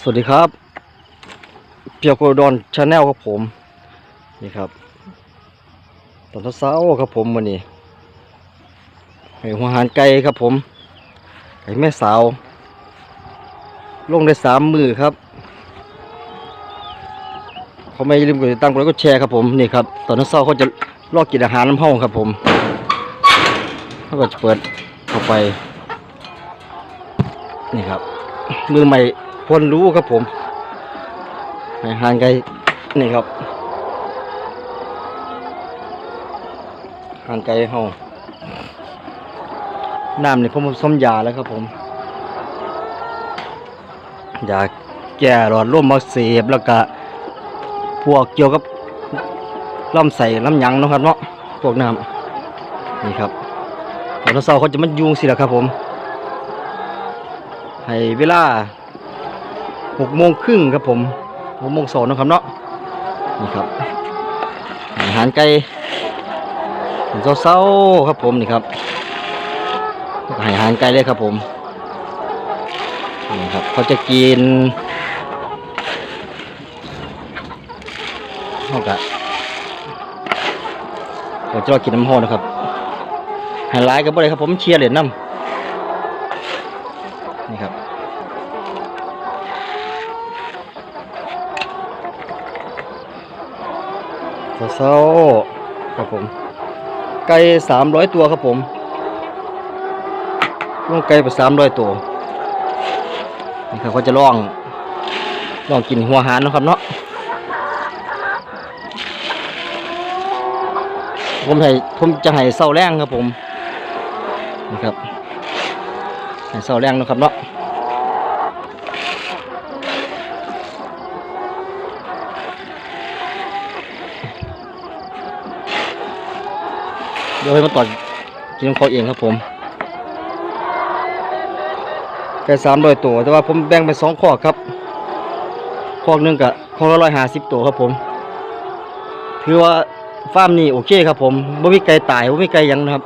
สวัสดีครับเปียโกดอนชาแนลครับผม นี่ครับ ตอนเช้าครับผมวันนี้ให้หัวหารไก่ครับผมไก่แม่สาว ลงได้สามมือครับเขาไม่ลืมกดติดตามกดไลค์กดแชร์ครับผมนี่ครับตอนเช้าเขาจะลอกกินอาหารน้ำห้องครับผมเขาก็จะเปิดเข้าไป นี่ครับ มือใหม่ พนรู้ครับผมให้หานไก่นี่ครับหานไก่เฮาน้ำนี่ผมผสมยาแล้วครับผมยาแก้หลอดลมอักเสบแล้วก็พวกเกี่ยวกับลำไส้ลำยังนะครับเนาะพวกน้ำนี่ครับตอนเช้าเขาจะมายุงสิละครับผม ให้เวลา หกโมงครึ่งครับผมหกโมงสองนะครับเนาะนี่ครับอาหารไก่เศร้าๆครับผมนี่ครับอาหารไก่เลยครับผมนี่ครับเขาจะกินเขากะเขาจะกินน้ำห้อนะครับไฮไลท์ก็บ่ได้ครับผมเชียร์เหรียญน้ำ นี่ครับ เศร้าครับผม ไก่สามร้อยตัวครับผมล่องไก่ไปสามร้อยตัวนี่ครับเขาจะล่องล่องกินหัวหารเนะครับเนาะผมให้ผมจะให้เศร้าแรงครับผมนี่ครับให้เสาแรงนะครับเนาะเดี๋ยวให้มาต่อกินของเขาเองครับผมไก่สามร้อยตัว แต่ว่าผมแบ่งเป็นสองขอครับขอกหนึ่งกับขอกละร้อยห้าสิบตัวครับผม ถือว่าฟาร์มนี่โอเคครับผมไม่มีไก่ตายไม่มีไก่ยังนะครับ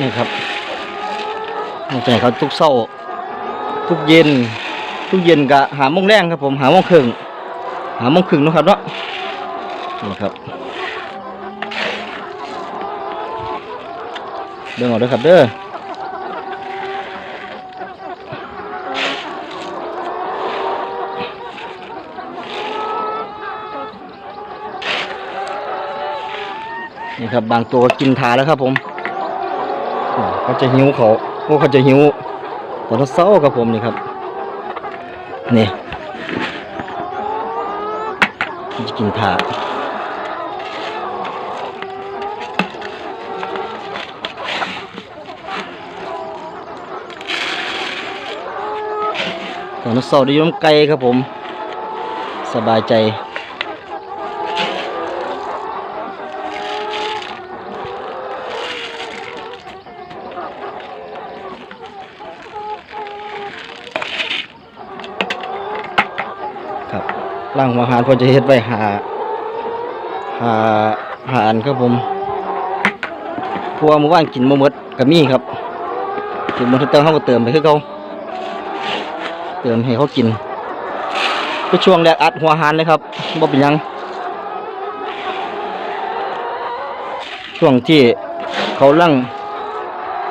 นี่ครับ ใจเขาทุกเศร้า ทุกเย็น ทุกเย็นกะหามงแรงครับผมหามงครึ่งหามงครึ่งนะครับเนาะนี่ครับเดินออกเด้อครับเด้อนี่ครับบางตัวก็กินทาแล้วครับผมอ่าเขาจะหิวเขา วกเขาจะหิวตอนเช้าครับผมนี่ครับนี่จะกินทาตอนเช้าได้อยิ้มไก่ครับผม สบายใจ ครับร่างหัวหารผมจะเฮ็ดไว้หาหาหาอันครับผมพวาเมื่อว่านกินมาหมดก็มีครับกินมดทุกเติมเขาก็เติมไปคือเขาเติมให้เขากินก็ช่วงแรกอัดหัวหารเลยครับบ่เป็นยัง ช่วงที่เขาลั่ง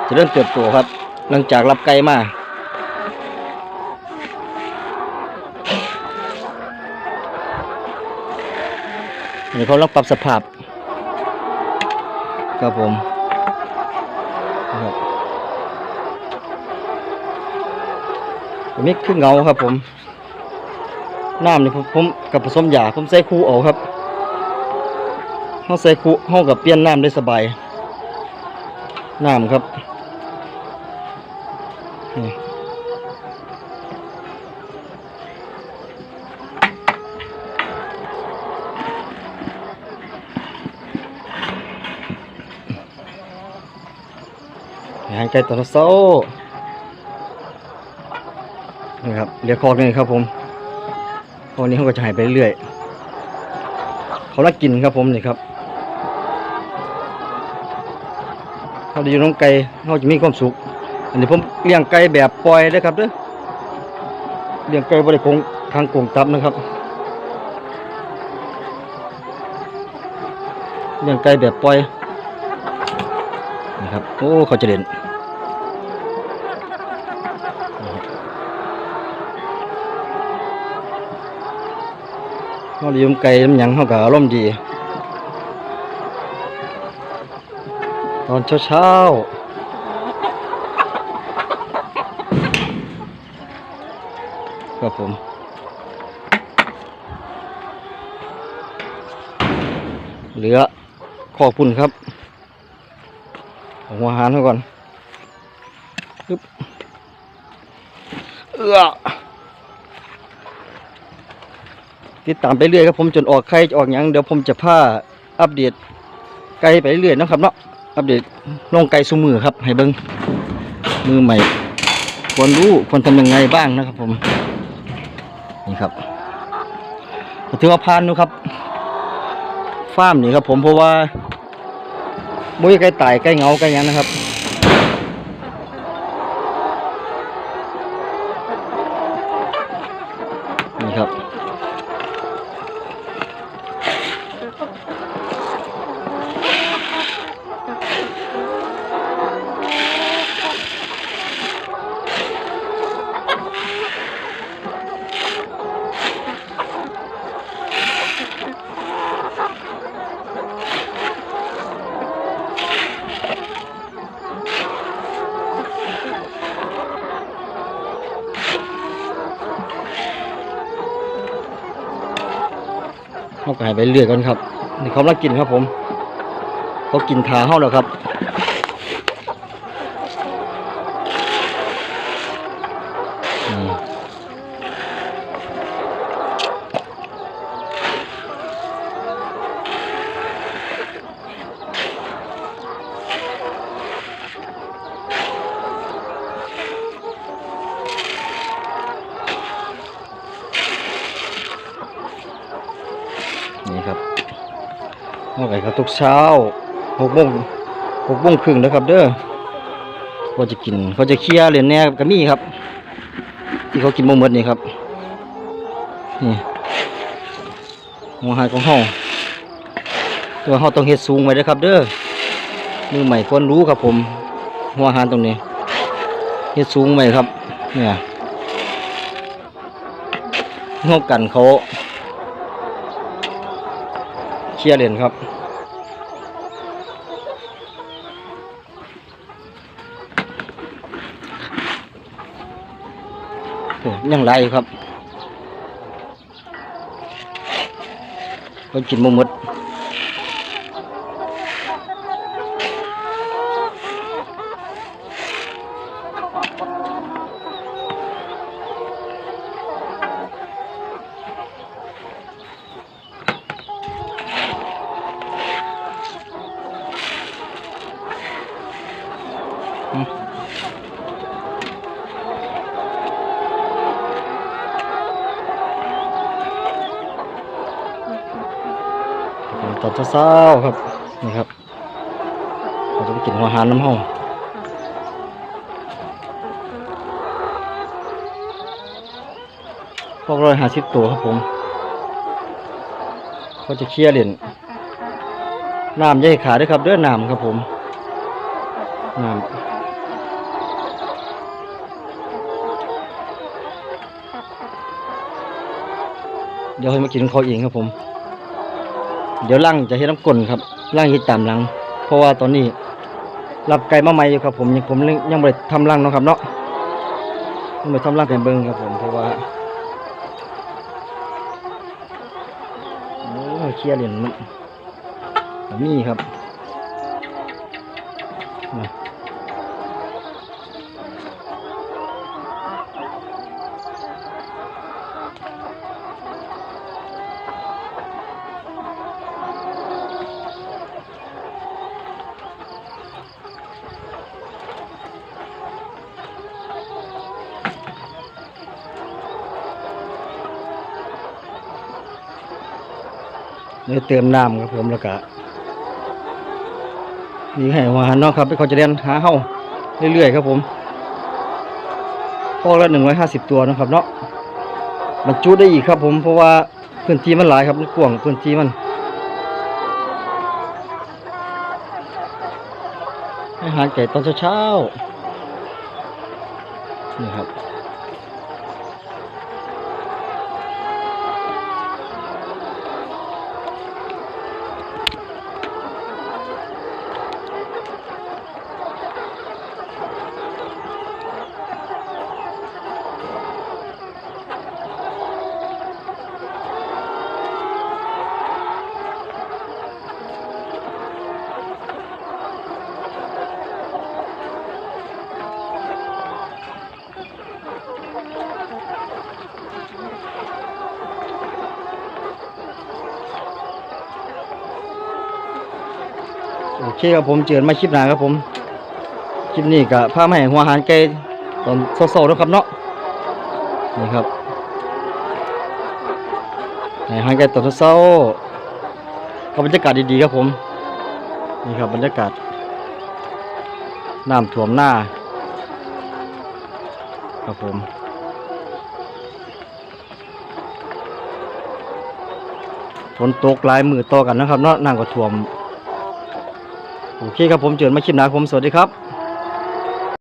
จะเริ่มเติบโตครับ หลังจากรับไก่มา อั นนี้เขาต้องปรับสภาพครับผมนะครับอันนี้คือเงาครับผมน้ำนี่ผมผมกับผสมยาผมใส่คูเอาครับห้องใส่คูห้องกับเปลี่ยนน้ำได้สบายน้ำครับนี่ หางไก่ตัวโซ่านี่ครับเรียคอกหนึ่ครับผมคอกนี้เขาก็จะหายไปเรื่อยๆเขาเขาลักกินครับผมนี่ครับเขาได้อยู่น้องไก่เขาจะมีความสุขอันนี้ผมเลี้ยงไก่แบบปล่อยเลยครับเด้อเลี้ยงไก่บริคงทางกรงตับนะครับเลี้ยงไก่แบบปล่อย นี่ครับ โอ้เขาจะเด่นเขาเลี้ยงไก่น้ำหยังเขาก็อารมณ์ดี ตอนเช้าๆครับผมเหลือขอบคุณครับ เอาหัวหารเขาก่อนปึ๊บเอ้อติดตามไปเรื่อยครับผมจนออกไข่ออกหยังเดี๋ยวผมจะพาอัปเดตไก่ไปเรื่อยๆนะครับเนาะอัปเดตลงไก่สูมือครับ ให้เบิ้งมือใหม่ ควรรู้ควรทำยังไงบ้างนะครับ ผม นี่ครับถือว่าผ่านนะครับฟาร์มนี่ครับ ผมเพราะว่า มุ้ยไก่ตายไก่เงาไก่ยังนะครับ เขาก็ให้ไปเรื่อยกันครับนี่เขามากินครับผมเขากินทาเขาแล้วครับ ไปครับทุกเช้าหกโมงหกโมงครึ่งนะครับ เด้อเขาจะกินเขาจะเคลียร์เหรียญแน่กับมี่ครับ ที่เขากินโมเมดนี่ครับนี่หัวหายของเฮาแตัวาเฮาต้องเฮ็ดสูงไว้ด้อครับ เด้อมือใหม่ควรรู้ครับผมหัวหารตรงนี้เฮ็ดสูงไว้ครับ เนี่ยงบกันเขาเคลียเหรียญครับ ยังไรครับก็กินมหมด ตอนเช้าๆครับนี่ครับเราจะไปกินหัวหารน้ำห้องพวกร้อยหาสิบตัวครับผมเขาจะเคลียร์เหรียญน้ำใหญ่ขาด้วยครับเด้อน้ำครับผมน้ำเดี๋ยวให้มากินของเขาเองครับผม เดี๋ยวล่างจะเห็น้ำกลนครับล่างเฮ็ดตามหลัง เพราะว่าตอนนี้รับไก่มาใหม่อยู่ครับผมยังผมยังไม่ได้ทำรังเนาะครับเนาะยังไม่ทำรังแต่เบิ้งครับผมเพราะว่าโอ้เคลียร์เหรียญมันนี่ครับ เลยเติมน้ำครับผมแล้วก็นี่ให้หัวหันเนาะครับไปเขาจะเรียนหาเฮาเรื่อยๆครับผมพอละหนึ่งร้อยห้าสิบตัวนะครับเนาะมันจุได้อีกครับผมเพราะว่าพื้นที่มันหลายครับมันกว้างพื้นที่มันให้อาหารไก่ตอนเช้าๆนี่ครับ อเคครับผมเจอมาคลิปหน้าครับผม คลิปนี้ก็พามาให้หัวหารไก่ตอนเศร้าๆนะครับเนาะนี่ครับให้อาหารไก่ตอนเศร้าๆกับบรรยากาศดีๆครับผม นี่ครับบรรยากาศน้ำท่วมหน้า ครับผมฝนตกหลายมือต่อกันนะครับเนาะน้ำก็ท่วม โอเคครับผมเจอกันมาคลิปหน้าผมสวัสดีครับ